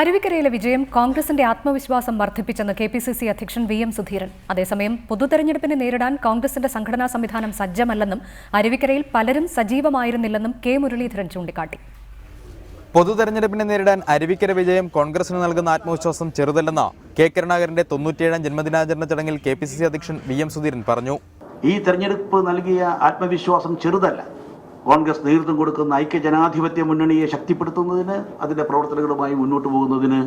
അരുവിക്കരയിലെ വിജയം കോൺഗ്രസിന്റെ ആത്മവിശ്വാസം വർദ്ധിപ്പിച്ചെന്ന് കെ പി സി സി അധ്യക്ഷൻ വി എം സുധീരൻ. അതേസമയം പൊതുതെരഞ്ഞെടുപ്പിനെ നേരിടാൻ കോൺഗ്രസിന്റെ സംഘടനാ സംവിധാനം സജ്ജമല്ലെന്നും അരുവിക്കരയിൽ പലരും സജീവമായിരുന്നില്ലെന്നും കെ മുരളീധരൻ ചൂണ്ടിക്കാട്ടി. പൊതുതെരഞ്ഞെടുപ്പിനെ നേരിടാൻ അരുവിക്കര വിജയം കോൺഗ്രസിന് നൽകുന്ന ആത്മവിശ്വാസം ചെറുതല്ലെന്ന് കെ കരുണാകരന്റെ തൊണ്ണൂറ്റിയേഴാം ജന്മദിനാചരണ ചടങ്ങിൽ കെ പി സി സി അധ്യക്ഷൻ വി എം സുധീരൻ പറഞ്ഞു. ഈ തെരഞ്ഞെടുപ്പ് നൽകിയ ആത്മവിശ്വാസം ചെറുതല്ല. കോൺഗ്രസ് നേതൃത്വം കൊടുക്കുന്ന ഐക്യ ജനാധിപത്യ മുന്നണിയെ ശക്തിപ്പെടുത്തുന്നതിന് അതിന്റെ പ്രവർത്തനങ്ങളുമായി മുന്നോട്ട് പോകുന്നതിന്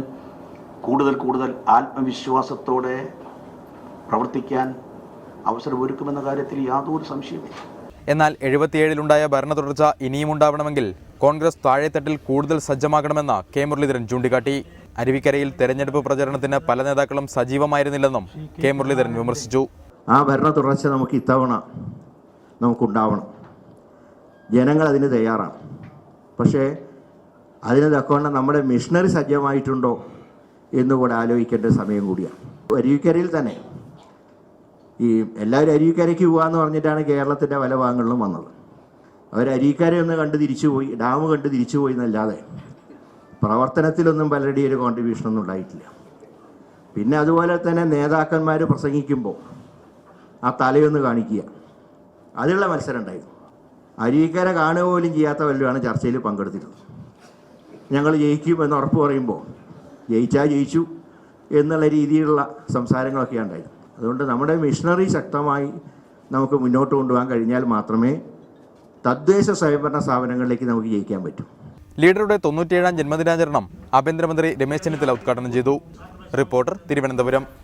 കൂടുതൽ കൂടുതൽ ആത്മവിശ്വാസത്തോടെ പ്രവർത്തിക്കാൻ അവസരമൊരുക്കുമെന്ന കാര്യത്തിൽ യാതൊരു സംശയമില്ല എന്നാൽ എഴുപത്തിയേഴിലുണ്ടായ ഭരണ തുടർച്ച ഇനിയും ഉണ്ടാവണമെങ്കിൽ കോൺഗ്രസ് താഴെത്തട്ടിൽ കൂടുതൽ സജ്ജമാകണമെന്ന് കെ മുരളീധരൻ ചൂണ്ടിക്കാട്ടി. അരുവിക്കരയിൽ തെരഞ്ഞെടുപ്പ് പ്രചരണത്തിന് പല നേതാക്കളും സജീവമായിരുന്നില്ലെന്നും കെ മുരളീധരൻ വിമർശിച്ചു. ആ ഭരണ തുടർച്ച നമുക്ക് ഇത്തവണ നമുക്കുണ്ടാവണം. ജനങ്ങൾ അതിന് തയ്യാറാണ്. പക്ഷേ അതിന് തക്കവണ്ണം നമ്മുടെ മിഷണറി സജ്ജമായിട്ടുണ്ടോ എന്നുകൂടെ ആലോചിക്കേണ്ട സമയം കൂടിയാണ്. അരുവിക്കരയിൽ തന്നെ ഈ എല്ലാവരും അരുവിക്കരയ്ക്ക് പോകാമെന്ന് പറഞ്ഞിട്ടാണ് കേരളത്തിന്റെ പല ഭാഗങ്ങളിലും വന്നത്. അവർ അരുവിക്കര ഒന്ന് കണ്ട് തിരിച്ചുപോയി ഡാം കണ്ട് തിരിച്ചുപോയി എന്നല്ലാതെ പ്രവർത്തനത്തിലൊന്നും പലരുടെയും ഒരു കോൺട്രിബ്യൂഷനൊന്നും ഉണ്ടായിട്ടില്ല. പിന്നെ അതുപോലെ തന്നെ നേതാക്കന്മാർ പ്രസംഗിക്കുമ്പോൾ ആ തലയൊന്ന് കാണിക്കുക. അതിലുള്ള മത്സരം ഉണ്ടായിരുന്നു. അരീക്കര കാണുക പോലും ചെയ്യാത്ത വല്ലതുമാണ് ചർച്ചയിൽ പങ്കെടുത്തിരുന്നത് ഞങ്ങൾ ജയിക്കും എന്ന് ഉറപ്പ് പറയുമ്പോൾ ജയിച്ചാൽ ജയിച്ചു എന്നുള്ള രീതിയിലുള്ള സംസാരങ്ങളൊക്കെ ഉണ്ടായത്. അതുകൊണ്ട് നമ്മുടെ മിഷണറി ശക്തമായി നമുക്ക് മുന്നോട്ട് കൊണ്ടുപോകാൻ കഴിഞ്ഞാൽ മാത്രമേ തദ്ദേശ സ്വയംഭരണ സ്ഥാപനങ്ങളിലേക്ക് നമുക്ക് ജയിക്കാൻ പറ്റൂ. ലീഡറുടെ തൊണ്ണൂറ്റിയേഴാം ജന്മദിനാചരണം ആഭ്യന്തരമന്ത്രി രമേശ് ചെന്നിത്തല ഉദ്ഘാടനം ചെയ്തു. റിപ്പോർട്ടർ തിരുവനന്തപുരം.